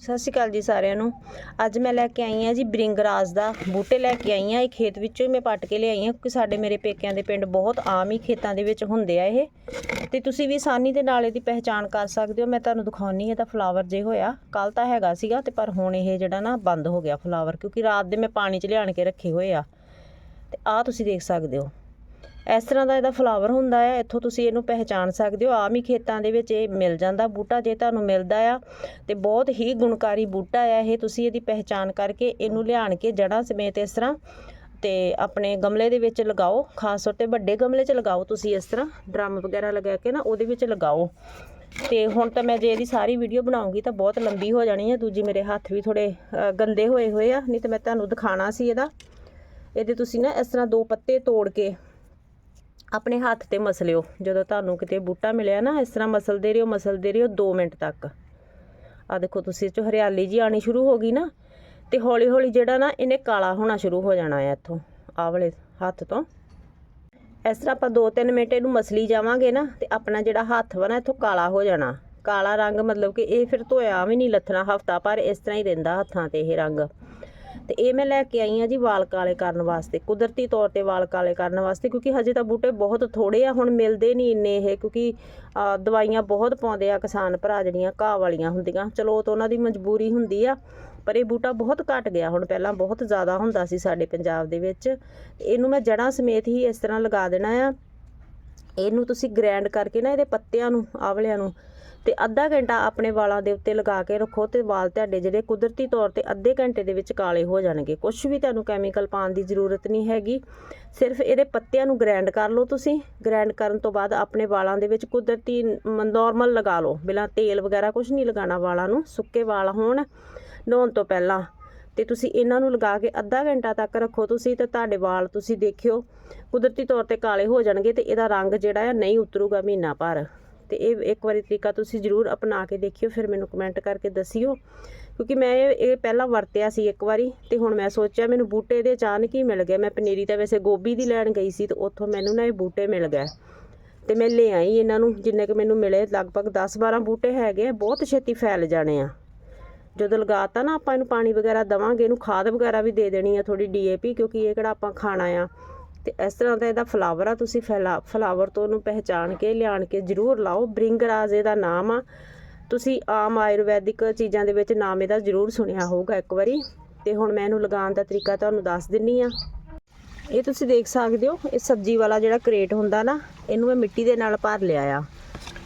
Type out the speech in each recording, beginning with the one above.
ਸਤਿ ਸ਼੍ਰੀ ਅਕਾਲ ਜੀ ਸਾਰਿਆਂ ਨੂੰ। ਅੱਜ ਮੈਂ ਲੈ ਕੇ ਆਈ ਹਾਂ ਜੀ ਬ੍ਰਿੰਗਰਾਜ ਦਾ ਬੂਟੇ ਲੈ ਕੇ ਆਈ ਹਾਂ। ਇਹ ਖੇਤ ਵਿੱਚੋਂ ਹੀ ਮੈਂ ਪੱਟ ਕੇ ਲਿਆਈ ਹਾਂ ਕਿਉਂਕਿ ਸਾਡੇ ਮੇਰੇ ਪੇਕਿਆਂ ਦੇ ਪਿੰਡ ਬਹੁਤ ਆਮ ਹੀ ਖੇਤਾਂ ਦੇ ਵਿੱਚ ਹੁੰਦੇ ਆ ਇਹ। ਤੇ ਤੁਸੀਂ ਵੀ ਆਸਾਨੀ ਦੇ ਨਾਲ ਇਹਦੀ ਪਹਿਚਾਣ ਕਰ ਸਕਦੇ ਹੋ। ਮੈਂ ਤੁਹਾਨੂੰ ਦਿਖਾਉਣੀ ਹੈ ਤਾਂ ਫਲਾਵਰ ਜੇ ਹੋਇਆ। ਕੱਲ ਤਾਂ ਹੈਗਾ ਸੀਗਾ ਤੇ ਪਰ ਹੁਣ ਇਹ ਜਿਹੜਾ ਨਾ ਬੰਦ ਹੋ ਗਿਆ ਫਲਾਵਰ ਕਿਉਂਕਿ ਰਾਤ ਦੇ ਮੈਂ ਪਾਣੀ 'ਚ ਲਿਆਣ ਕੇ ਰੱਖੇ ਹੋਏ ਆ। ਤੇ ਆਹ ਤੁਸੀਂ ਦੇਖ ਸਕਦੇ ਹੋ। ਇਸ ਤਰ੍ਹਾਂ ਦਾ ਇਹਦਾ ਫਲਾਵਰ ਹੁੰਦਾ ਹੈ, ਇੱਥੋਂ ਤੁਸੀਂ ਇਹਨੂੰ ਪਹਿਚਾਨ ਸਕਦੇ ਹੋ। ਆਮ ਹੀ ਖੇਤਾਂ ਦੇ ਵਿੱਚ ਇਹ ਮਿਲ ਜਾਂਦਾ ਬੂਟਾ, ਜੇ ਤੁਹਾਨੂੰ ਮਿਲਦਾ ਆ, ਤੇ ਬਹੁਤ ਹੀ ਗੁਣਕਾਰੀ ਬੂਟਾ ਆ ਇਹ। ਤੁਸੀਂ ਇਹਦੀ ਪਹਿਚਾਨ ਕਰਕੇ ਇਹਨੂੰ ਲਿਆਣ ਕੇ ਜੜਾਂ ਸਮੇਤ ਇਸ ਤਰ੍ਹਾਂ ਤੇ ਆਪਣੇ ਗਮਲੇ ਦੇ ਵਿੱਚ ਲਗਾਓ। ਖਾਸ ਤੌਰ ਤੇ ਵੱਡੇ ਗਮਲੇ 'ਚ ਲਗਾਓ ਤੁਸੀਂ ਇਸ ਤਰ੍ਹਾਂ। ਡਰਮ ਵਗੈਰਾ ਲਗਾ ਕੇ ਨਾ ਉਹਦੇ ਵਿੱਚ ਲਗਾਓ। ਤੇ ਹੁਣ ਤਾਂ ਮੈਂ ਜੇ ਇਹਦੀ ਸਾਰੀ ਵੀਡੀਓ ਬਣਾਉਂਗੀ ਤਾਂ ਬਹੁਤ ਲੰਬੀ ਹੋ ਜਾਣੀ ਹੈ ਦੂਜੀ ਮੇਰੇ ਹੱਥ ਵੀ ਥੋੜੇ ਗੰਦੇ ਹੋਏ ਹੋਏ ਆ। ਨਹੀਂ ਤਾਂ ਮੈਂ ਤੁਹਾਨੂੰ ਦਿਖਾਣਾ ਸੀ ਇਹਦਾ। ਇਹਦੇ ਤੁਸੀਂ ਨਾ ਇਸ ਤਰ੍ਹਾਂ ਦੋ ਪੱਤੇ ਤੋੜ ਕੇ ਆਪਣੇ ਹੱਥ ਤੇ ਮਸਲਿਓ, ਜਦੋਂ ਤੁਹਾਨੂੰ ਕਿਤੇ ਬੂਟਾ ਮਿਲਿਆ ਨਾ, ਇਸ ਤਰ੍ਹਾਂ ਮਸਲਦੇ ਰਹੋ ਮਸਲਦੇ ਰਹੋ 2 ਮਿੰਟ ਤੱਕ। ਆ ਦੇਖੋ, ਤੁਸੀਂ ਇਹ 'ਚੋਂ ਹਰਿਆਲੀ ਜੀ ਆਣੀ ਸ਼ੁਰੂ ਹੋ ਗਈ ਨਾ, ਤੇ ਹੌਲੀ ਹੌਲੀ ਜਿਹੜਾ ਨਾ, ਇਹਨੇ ਕਾਲਾ ਹੋਣਾ ਸ਼ੁਰੂ ਹੋ ਜਾਣਾ ਹੈ ਇੱਥੋਂ, ਆਹ ਵਾਲੇ ਹੱਥ ਤੋਂ। ਇਸ ਤਰ੍ਹਾਂ ਆਪਾਂ 2-3 ਮਿੰਟ ਇਹਨੂੰ ਮਸਲੀ ਜਾਵਾਂਗੇ ਨਾ, ਤੇ ਆਪਣਾ ਜਿਹੜਾ ਹੱਥ ਵਾ ਨਾ, ਇੱਥੋਂ ਕਾਲਾ ਹੋ ਜਾਣਾ। ਕਾਲਾ ਰੰਗ ਮਤਲਬ ਕਿ ਇਹ ਫਿਰ ਧੋਇਆ ਵੀ ਨਹੀਂ ਲੱਥਣਾ, ਹਫਤਾ ਪਰ ਇਸ ਤਰ੍ਹਾਂ ਹੀ ਰਹਿੰਦਾ ਹੱਥਾਂ ਤੇ ਇਹ ਰੰਗ। ਤੇ ਇਹ ਮੈਂ ਲੈ ਕੇ ਆਈ ਆ ਜੀ ਵਾਲ ਕਾਲੇ ਕਰਨ ਵਾਸਤੇ, ਕੁਦਰਤੀ ਤੌਰ ਤੇ ਵਾਲ ਕਾਲੇ ਕਰਨ ਵਾਸਤੇ, ਕਿਉਂਕਿ ਹਜੇ ਤਾਂ ਬੂਟੇ ਬਹੁਤ ਥੋੜੇ ਆ, ਹੁਣ ਮਿਲਦੇ ਨਹੀਂ ਇੰਨੇ ਇਹ, ਕਿਉਂਕਿ ਦਵਾਈਆਂ ਬਹੁਤ ਪਾਉਂਦੇ ਆ ਕਿਸਾਨ ਭਰਾ ਜਿਹੜੀਆਂ ਘਾਹ ਵਾਲੀਆਂ ਹੁੰਦੀਆਂ। ਚਲੋ ਉਹ ਤਾਂ ਉਹਨਾਂ ਦੀ ਮਜਬੂਰੀ ਹੁੰਦੀ ਆ, ਪਰ ਇਹ ਬੂਟਾ ਬਹੁਤ ਘਟ ਗਿਆ, ਹੁਣ ਪਹਿਲਾਂ ਬਹੁਤ ਜ਼ਿਆਦਾ ਹੁੰਦਾ ਸੀ ਸਾਡੇ ਪੰਜਾਬ ਦੇ ਵਿੱਚ। ਇਹਨੂੰ ਮੈਂ ਜੜਾਂ ਸਮੇਤ ਹੀ ਇਸ ਤਰ੍ਹਾਂ ਲਗਾ ਦੇਣਾ ਆ। ਇਹਨੂੰ ਤੁਸੀਂ ਗ੍ਰਾਈਂਡ ਕਰਕੇ ਨਾ ਇਹਦੇ ਪੱਤਿਆਂ ਨੂੰ, ਆਵਲਿਆਂ ਨੂੰ ਤੇ ਅੱਧਾ ਘੰਟਾ ਆਪਣੇ ਵਾਲਾਂ ਦੇ ਉੱਤੇ ਲਗਾ ਕੇ ਰੱਖੋ ਤੇ ਵਾਲ ਤੁਹਾਡੇ ਜਿਹੜੇ ਕੁਦਰਤੀ ਤੌਰ ਤੇ ਅੱਧੇ ਘੰਟੇ ਦੇ ਵਿੱਚ ਕਾਲੇ ਹੋ ਜਾਣਗੇ। ਕੁਝ ਵੀ ਤੁਹਾਨੂੰ ਕੈਮੀਕਲ ਪਾਉਣ ਦੀ ਜ਼ਰੂਰਤ ਨਹੀਂ ਹੈਗੀ। ਸਿਰਫ ਇਹਦੇ ਪੱਤਿਆਂ ਨੂੰ ਗ੍ਰੈਂਡ ਕਰ ਲਓ ਤੁਸੀਂ। ਗ੍ਰਾਈਂਡ ਕਰਨ ਤੋਂ ਬਾਅਦ ਆਪਣੇ ਵਾਲਾਂ ਦੇ ਵਿੱਚ ਕੁਦਰਤੀ ਨੋਰਮਲ ਲਗਾ ਲਓ। ਬਿਨਾਂ ਤੇਲ ਵਗੈਰਾ ਕੁਝ ਨਹੀਂ ਲਗਾਉਣਾ ਵਾਲਾਂ ਨੂੰ। ਸੁੱਕੇ ਵਾਲ ਹੋਣ, ਨਹਾਉਣ ਤੋਂ ਪਹਿਲਾਂ ਤੇ ਤੁਸੀਂ ਇਹਨਾਂ ਨੂੰ ਲਗਾ ਕੇ ਅੱਧਾ ਘੰਟਾ ਤੱਕ ਰੱਖੋ ਤੁਸੀਂ ਤੇ ਤੁਹਾਡੇ ਵਾਲ ਤੁਸੀਂ ਦੇਖਿਓ। ਕੁਦਰਤੀ ਤੌਰ ਤੇ ਕਾਲੇ ਹੋ ਜਾਣਗੇ ਤੇ ਇਹਦਾ ਰੰਗ ਜਿਹੜਾ ਆ ਨਹੀਂ ਉਤਰੂਗਾ ਮਹੀਨਾ ਭਰ। ਤੇ ਇਹ ਇੱਕ ਵਾਰੀ ਤਰੀਕਾ ਤੁਸੀਂ ਜ਼ਰੂਰ ਅਪਣਾ ਕੇ ਦੇਖਿਓ, ਫਿਰ ਮੈਨੂੰ ਕਮੈਂਟ ਕਰਕੇ ਦੱਸਿਓ। ਕਿਉਂਕਿ ਮੈਂ ਇਹ ਇਹ ਪਹਿਲਾਂ ਵਰਤਿਆ ਸੀ ਇੱਕ ਵਾਰੀ ਤੇ ਹੁਣ ਮੈਂ ਸੋਚਿਆ ਮੈਨੂੰ ਬੂਟੇ ਦੇ ਅਚਾਨਕ ਹੀ ਮਿਲ ਗਿਆ ਮੈਂ ਪਨੀਰੀ ਤਾਂ ਵੈਸੇ ਗੋਭੀ ਦੀ ਲੈਣ ਗਈ ਸੀ ਤੇ ਉੱਥੋਂ ਮੈਨੂੰ ਨਾ ਇਹ ਬੂਟੇ ਮਿਲ ਗਏ। ਤੇ ਮੈਂ ਲੈ ਆਈ ਇਹਨਾਂ ਨੂੰ, ਜਿੰਨੇ ਕਿ ਮੈਨੂੰ ਮਿਲੇ, ਲਗਭਗ 10-12 ਬੂਟੇ ਹੈਗੇ ਆ, ਬਹੁਤ ਛੇਤੀ ਫੈਲ ਜਾਣੇ ਆ। ਜਦੋਂ ਲਗਾਤਾ ਨਾ ਆਪਾਂ ਇਹਨੂੰ ਪਾਣੀ ਵਗੈਰਾ ਦਵਾਂਗੇ, ਇਹਨੂੰ ਖਾਦ ਵਗੈਰਾ ਵੀ ਦੇ ਦੇਣੀ ਆ ਥੋੜੀ ਡੀਏਪੀ ਕਿਉਂਕਿ ਇਹ ਕਿਹੜਾ ਆਪਾਂ ਖਾਣਾ ਆ। ਤੇ ਇਸ ਤਰ੍ਹਾਂ ਦਾ ਇਹਦਾ ਫਲਾਵਰ ਆ, ਤੁਸੀਂ ਫੈਲਾ, ਫਲਾਵਰ ਤੋਂ ਉਹਨੂੰ ਪਹਿਚਾਣ ਕੇ, ਲਿਆਣ ਕੇ ਜ਼ਰੂਰ ਲਾਓ। ਬ੍ਰਿੰਗਰਾਜ ਇਹਦਾ ਨਾਮ ਆ। ਤੁਸੀਂ ਆਮ ਆਯੁਰਵੈਦਿਕ ਚੀਜ਼ਾਂ ਦੇ ਵਿੱਚ ਨਾਮ ਇਹਦਾ ਜ਼ਰੂਰ ਸੁਣਿਆ ਹੋਊਗਾ ਇੱਕ ਵਾਰੀ। ਤੇ ਹੁਣ ਮੈਂ ਇਹਨੂੰ ਲਗਾਉਣ ਦਾ ਤਰੀਕਾ ਤੁਹਾਨੂੰ ਦੱਸ ਦਿੰਨੀ ਆ। ਇਹ ਤੁਸੀਂ ਦੇਖ ਸਕਦੇ ਹੋ, ਇਹ ਸਬਜ਼ੀ ਵਾਲਾ ਜਿਹੜਾ ਕ੍ਰੇਟ ਹੁੰਦਾ ਨਾ, ਇਹਨੂੰ ਮੈਂ ਮਿੱਟੀ ਦੇ ਨਾਲ ਭਰ ਲਿਆ ਆ।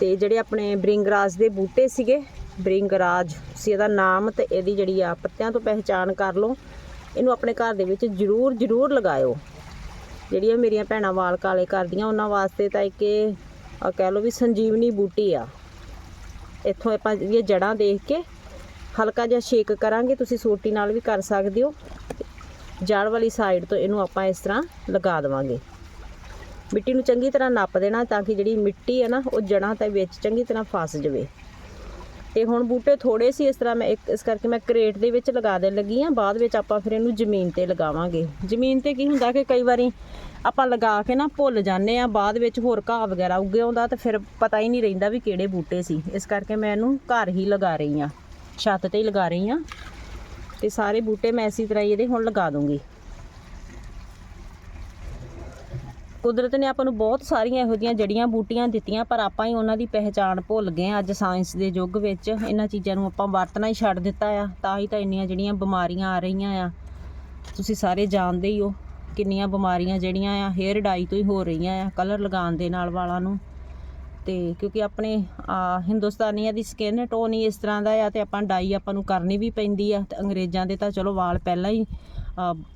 ਤੇ ਜਿਹੜੇ ਆਪਣੇ ਬ੍ਰਿੰਗਰਾਜ ਦੇ ਬੂਟੇ ਸੀਗੇ ਬ੍ਰਿੰਗਰਾਜ। ਤੁਸੀਂ ਇਹਦਾ ਨਾਮ ਤੇ ਇਹਦੀ ਜਿਹੜੀ ਆ ਪੱਤਿਆਂ ਤੋਂ ਪਹਿਚਾਣ ਕਰ ਲਓ। ਇਹਨੂੰ ਆਪਣੇ ਘਰ ਦੇ ਵਿੱਚ ਜ਼ਰੂਰ ਜ਼ਰੂਰ ਲਗਾਇਓ। ਜਿਹੜੀਆਂ ਮੇਰੀਆਂ ਭੈਣਾਂ ਵਾਲ ਕਾਲੇ ਕਰਦੀਆਂ, ਉਹਨਾਂ ਵਾਸਤੇ ਤਾਂ ਇੱਕ ਇਹ ਕਹਿ ਲਓ ਵੀ ਸੰਜੀਵਨੀ ਬੂਟੀ ਆ। ਇੱਥੋਂ ਆਪਾਂ ਇਹ ਜੜਾਂ ਦੇਖ ਕੇ ਹਲਕਾ ਜਿਹਾ ਸ਼ੇਕ ਕਰਾਂਗੇ, ਤੁਸੀਂ ਸੋਟੀ ਨਾਲ ਵੀ ਕਰ ਸਕਦੇ ਹੋ। ਜੜ ਵਾਲੀ ਸਾਈਡ ਤੋਂ ਇਹਨੂੰ ਆਪਾਂ ਇਸ ਤਰ੍ਹਾਂ ਲਗਾ ਦੇਵਾਂਗੇ। ਮਿੱਟੀ ਨੂੰ ਚੰਗੀ ਤਰ੍ਹਾਂ ਨੱਪ ਦੇਣਾ ਤਾਂ ਕਿ ਜਿਹੜੀ ਮਿੱਟੀ ਹੈ ਨਾ, ਉਹ ਜੜਾਂ ਤੇ ਵਿੱਚ ਚੰਗੀ ਤਰ੍ਹਾਂ ਫਸ ਜਾਵੇ। ਤੇ ਹੁਣ ਬੂਟੇ ਥੋੜੇ ਸੀ, ਇਸ ਤਰ੍ਹਾਂ ਮੈਂ ਇੱਕ ਇਸ ਕਰਕੇ ਮੈਂ ਕਰੇਟ ਦੇ ਵਿੱਚ ਲਗਾ ਦੇਣ ਲੱਗੀ ਆ ਬਾਅਦ ਵਿੱਚ ਆਪਾਂ ਫਿਰ ਇਹਨੂੰ ਜ਼ਮੀਨ ਤੇ ਲਗਾਵਾਂਗੇ। ਜ਼ਮੀਨ ਤੇ ਕੀ ਹੁੰਦਾ ਕਿ ਕਈ ਵਾਰੀ ਆਪਾਂ ਲਗਾ ਕੇ ਨਾ ਭੁੱਲ ਜਾਂਦੇ ਆ ਬਾਅਦ ਵਿੱਚ ਹੋਰ ਘਾਹ ਵਗੈਰਾ ਉੱਗੇ ਆਉਂਦਾ ਤੇ ਫਿਰ ਪਤਾ ਹੀ ਨਹੀਂ ਰਹਿੰਦਾ ਵੀ ਕਿਹੜੇ ਬੂਟੇ ਸੀ। ਇਸ ਕਰਕੇ ਮੈਂ ਇਹਨੂੰ ਘਰ ਹੀ ਲਗਾ ਰਹੀ ਆ ਛੱਤ ਤੇ ਹੀ ਲਗਾ ਰਹੀ ਆ ਤੇ ਸਾਰੇ ਬੂਟੇ ਮੈਂ ਇਸੇ ਤਰ੍ਹਾਂ ਹੀ ਇਹਦੇ ਹੁਣ ਲਗਾ ਦੂੰਗੀ। ਕੁਦਰਤ ਨੇ ਆਪਾਂ ਨੂੰ ਬਹੁਤ ਸਾਰੀਆਂ ਇਹੋ ਜਿਹੀਆਂ ਜੜੀਆਂ ਬੂਟੀਆਂ ਦਿੱਤੀਆਂ, ਪਰ ਆਪਾਂ ਹੀ ਉਹਨਾਂ ਦੀ ਪਹਿਚਾਣ ਭੁੱਲ ਗਏ ਅੱਜ ਸਾਇੰਸ ਦੇ ਯੁੱਗ ਵਿੱਚ। ਇਹਨਾਂ ਚੀਜ਼ਾਂ ਨੂੰ ਆਪਾਂ ਵਰਤਣਾ ਹੀ ਛੱਡ ਦਿੱਤਾ ਆ, ਤਾਂ ਹੀ ਤਾਂ ਇੰਨੀਆਂ ਜਿਹੜੀਆਂ ਬਿਮਾਰੀਆਂ ਆ ਰਹੀਆਂ ਆ। ਤੁਸੀਂ ਸਾਰੇ ਜਾਣਦੇ ਹੀ ਹੋ ਕਿੰਨੀਆਂ ਬਿਮਾਰੀਆਂ ਜਿਹੜੀਆਂ ਆ ਹੇਅਰ ਡਾਈ ਤੋਂ ਹੀ ਹੋ ਰਹੀਆਂ ਆ ਕਲਰ ਲਗਾਉਣ ਦੇ ਨਾਲ ਵਾਲਾਂ ਨੂੰ। ਤੇ ਕਿਉਂਕਿ ਆਪਣੇ ਹਿੰਦੁਸਤਾਨੀਆਂ ਦੀ ਸਕਿਨ ਟੋਨ ਹੀ ਇਸ ਤਰ੍ਹਾਂ ਦਾ ਆ ਤੇ ਆਪਾਂ ਡਾਈ ਆਪਾਂ ਨੂੰ ਕਰਨੀ ਵੀ ਪੈਂਦੀ ਆ। ਤੇ ਅੰਗਰੇਜ਼ਾਂ ਦੇ ਤਾਂ ਚਲੋ ਵਾਲ ਪਹਿਲਾਂ ਹੀ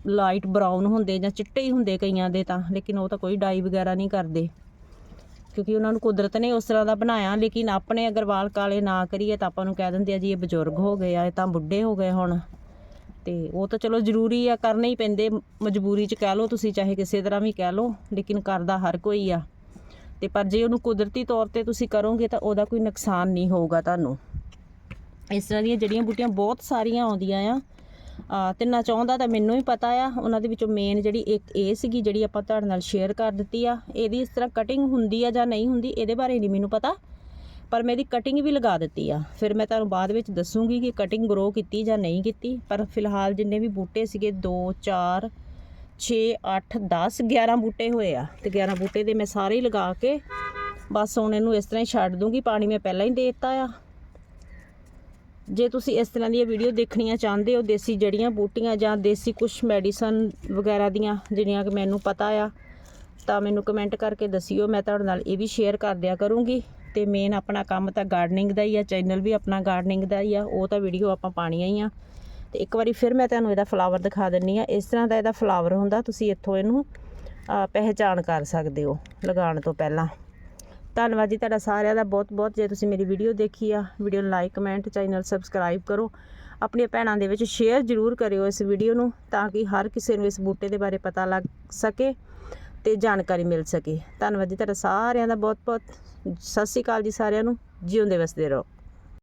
ਲਾਈਟ ਬਰਾਊਨ ਹੁੰਦੇ ਜਾਂ ਚਿੱਟੇ ਹੀ ਹੁੰਦੇ ਕਈਆਂ ਦੇ ਤਾਂ, ਲੇਕਿਨ ਉਹ ਤਾਂ ਕੋਈ ਡਾਈ ਵਗੈਰਾ ਨਹੀਂ ਕਰਦੇ। ਕਿਉਂਕਿ ਉਹਨਾਂ ਨੂੰ ਕੁਦਰਤ ਨੇ ਉਸ ਤਰ੍ਹਾਂ ਦਾ ਬਣਾਇਆ, ਲੇਕਿਨ ਆਪਣੇ ਅਗਰ ਵਾਲ ਕਾਲੇ ਨਾ ਕਰੀਏ ਤਾਂ ਆਪਾਂ ਨੂੰ ਕਹਿ ਦਿੰਦੇ ਆ ਜੀ, ਇਹ ਬਜ਼ੁਰਗ ਹੋ ਗਏ ਆ, ਇਹ ਤਾਂ ਬੁੱਢੇ ਹੋ ਗਏ ਹੁਣ। ਤੇ ਉਹ ਤਾਂ ਚਲੋ ਜ਼ਰੂਰੀ ਆ, ਕਰਨੇ ਹੀ ਪੈਂਦੇ। ਮਜਬੂਰੀ 'ਚ ਕਹਿ ਲਓ ਤੁਸੀਂ, ਚਾਹੇ ਕਿਸੇ ਤਰ੍ਹਾਂ ਵੀ ਕਹਿ ਲਓ, ਲੇਕਿਨ ਕਰਦਾ ਹਰ ਕੋਈ ਆ। ਤੇ ਪਰ ਜੇ ਉਹਨੂੰ ਕੁਦਰਤੀ ਤੌਰ ਤੇ ਤੁਸੀਂ ਕਰੋਗੇ ਤਾਂ ਉਹਦਾ ਕੋਈ ਨੁਕਸਾਨ ਨਹੀਂ ਹੋਊਗਾ ਤੁਹਾਨੂੰ। ਇਸ ਤਰ੍ਹਾਂ ਦੀਆਂ ਜੜੀਆਂ ਬੂਟੀਆਂ ਬਹੁਤ ਸਾਰੀਆਂ ਆਉਂਦੀਆਂ ਆ ਆ ਨਾ ਚਾਹੁੰਦਾ ਤਾਂ ਮੈਨੂੰ ਹੀ ਪਤਾ ਆ। ਉਹਨਾਂ ਦੇ ਵਿੱਚੋਂ ਮੇਨ ਜਿਹੜੀ ਇੱਕ ਇਹ ਸੀਗੀ, ਜਿਹੜੀ ਆਪਾਂ ਤੁਹਾਡੇ ਨਾਲ ਸ਼ੇਅਰ ਕਰ ਦਿੱਤੀ ਆ। ਇਹਦੀ ਇਸ ਤਰ੍ਹਾਂ ਕਟਿੰਗ ਹੁੰਦੀ ਆ ਜਾਂ ਨਹੀਂ ਹੁੰਦੀ, ਇਹਦੇ ਬਾਰੇ ਨਹੀਂ ਮੈਨੂੰ ਪਤਾ। ਪਰ ਮੈਂ ਇਹਦੀ ਕਟਿੰਗ ਵੀ ਲਗਾ ਦਿੱਤੀ ਆ। ਫਿਰ ਮੈਂ ਤੁਹਾਨੂੰ ਬਾਅਦ ਵਿੱਚ ਦੱਸੂਗੀ ਕਿ ਕਟਿੰਗ ਗਰੋ ਕੀਤੀ ਜਾਂ ਨਹੀਂ ਕੀਤੀ। ਪਰ ਫਿਲਹਾਲ ਜਿੰਨੇ ਵੀ ਬੂਟੇ ਸੀਗੇ 2 4 6 8 10 11 ਬੂਟੇ ਹੋਏ ਆ। ਤੇ 11 ਬੂਟੇ ਦੇ ਮੈਂ ਸਾਰੇ ਹੀ ਲਗਾ ਕੇ ਬਸ ਹੁਣ ਇਹਨੂੰ ਇਸ ਤਰ੍ਹਾਂ ਹੀ ਛੱਡ ਦੂੰਗੀ। ਪਾਣੀ ਮੈਂ ਪਹਿਲਾਂ ਹੀ ਦੇ ਦਿੱਤਾ ਆ। ਜੇ ਤੁਸੀਂ ਇਸ ਤਰ੍ਹਾਂ ਦੀਆਂ ਵੀਡੀਓ ਦੇਖਣੀਆਂ ਚਾਹੁੰਦੇ ਹੋ, ਦੇਸੀ ਜੜੀਆਂ, ਬੂਟੀਆਂ ਜਾਂ ਦੇਸੀ ਕੁਝ ਮੈਡੀਸਨ ਵਗੈਰਾ ਦੀਆਂ ਜਿਹੜੀਆਂ ਕਿ ਮੈਨੂੰ ਪਤਾ ਆ, ਤਾਂ ਮੈਨੂੰ ਕਮੈਂਟ ਕਰਕੇ ਦੱਸਿਓ। ਮੈਂ ਤੁਹਾਡੇ ਨਾਲ ਇਹ ਵੀ ਸ਼ੇਅਰ ਕਰ ਦਿਆ ਕਰੂੰਗੀ। ਤੇ ਮੇਨ ਆਪਣਾ ਕੰਮ ਤਾਂ ਗਾਰਡਨਿੰਗ ਦਾ ਹੀ ਆ ਚੈਨਲ ਵੀ ਆਪਣਾ ਗਾਰਡਨਿੰਗ ਦਾ ਹੀ ਆ, ਉਹ ਤਾਂ ਵੀਡੀਓ ਆਪਾਂ ਪਾਣੀਆਂ ਹੀ ਆ। ਤੇ ਇੱਕ ਵਾਰੀ ਫਿਰ ਮੈਂ ਤੁਹਾਨੂੰ ਇਹਦਾ ਫਲਾਵਰ ਦਿਖਾ ਦਿੰਨੀ ਆ। ਇਸ ਤਰ੍ਹਾਂ ਦਾ ਇਹਦਾ ਫਲਾਵਰ ਹੁੰਦਾ, ਤੁਸੀਂ ਇੱਥੋਂ ਇਹਨੂੰ ਪਹਿਚਾਣ ਕਰ ਸਕਦੇ ਹੋ, ਲਗਾਉਣ ਤੋਂ ਪਹਿਲਾਂ। ਧੰਨਵਾਦ ਜੀ ਤੁਹਾਡਾ ਸਾਰਿਆਂ ਦਾ ਬਹੁਤ ਬਹੁਤ। ਜੇ ਤੁਸੀਂ ਮੇਰੀ ਵੀਡੀਓ ਦੇਖੀ ਆ ਵੀਡੀਓ ਨੂੰ ਲਾਈਕ ਕਮੈਂਟ ਚੈਨਲ ਸਬਸਕ੍ਰਾਈਬ ਕਰੋ। ਆਪਣੀਆਂ ਭੈਣਾਂ ਦੇ ਵਿੱਚ ਸ਼ੇਅਰ ਜ਼ਰੂਰ ਕਰਿਓ ਇਸ ਵੀਡੀਓ ਨੂੰ ਤਾਂ ਕਿ ਹਰ ਕਿਸੇ ਨੂੰ ਇਸ ਬੂਟੇ ਦੇ ਬਾਰੇ ਪਤਾ ਲੱਗ ਸਕੇ ਤੇ ਜਾਣਕਾਰੀ ਮਿਲ ਸਕੇ। ਧੰਨਵਾਦ ਜੀ ਤੁਹਾਡਾ ਸਾਰਿਆਂ ਦਾ ਬਹੁਤ ਬਹੁਤ। ਸਤਿ ਸ਼੍ਰੀ ਅਕਾਲ ਜੀ ਸਾਰਿਆਂ ਨੂੰ। ਜਿਉਂਦੇ ਵਸਦੇ ਰਹੋ।